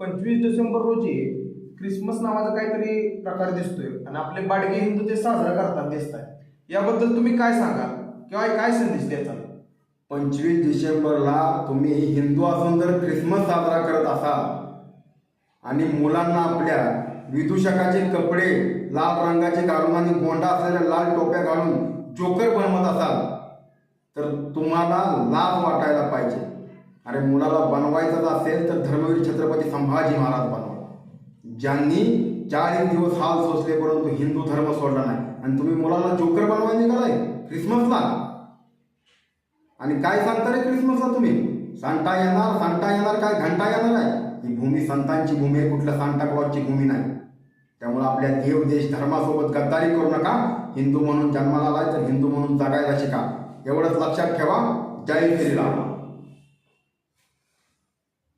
पंचवीस डिसेंबर रोजी क्रिसमस नावाचा काहीतरी प्रकार दिसतोय. आणि आपले बाडगे हिंदू ते साजरा करतात दिसत आहे याबद्दल तुम्ही काय सांगाल? किंवा काय संदेश द्याल पंचवीस डिसेंबरला तुम्ही हिंदू असून जर ख्रिसमस साजरा करत असाल आणि मुलांना आपल्या विदूषकाचे कपडे लाल रंगाचे घालून आणि गोंडा असलेल्या लाल टोप्या घालून जोकर बनवत असाल तर तुम्हाला लाभ वाटायला पाहिजे. अरे मुलाला बनवायचाच असेल तर धर्म संभाजी महाराज बनवा. ज्यांनी चाळीस दिवस हाल सोसले परंतु हिंदू धर्म सोडला नाही. आणि तुम्ही मुलाला जोकर बनवाय निघालाय क्रिसमसला आणि काय सांगता रे क्रिसमसला तुम्ही? सांगता येणार सांगता येणार काय घंटा येणार आहे? ही भूमी संतांची भूमी आहे कुठल्या सांता क्लॉजची भूमी नाही. त्यामुळे आपल्या देव देश धर्मासोबत गद्दारी करू नका. हिंदू म्हणून जन्माला आलाय तर हिंदू म्हणून जगायला शिका. एवढंच लक्षात ठेवा. जय श्रीराम.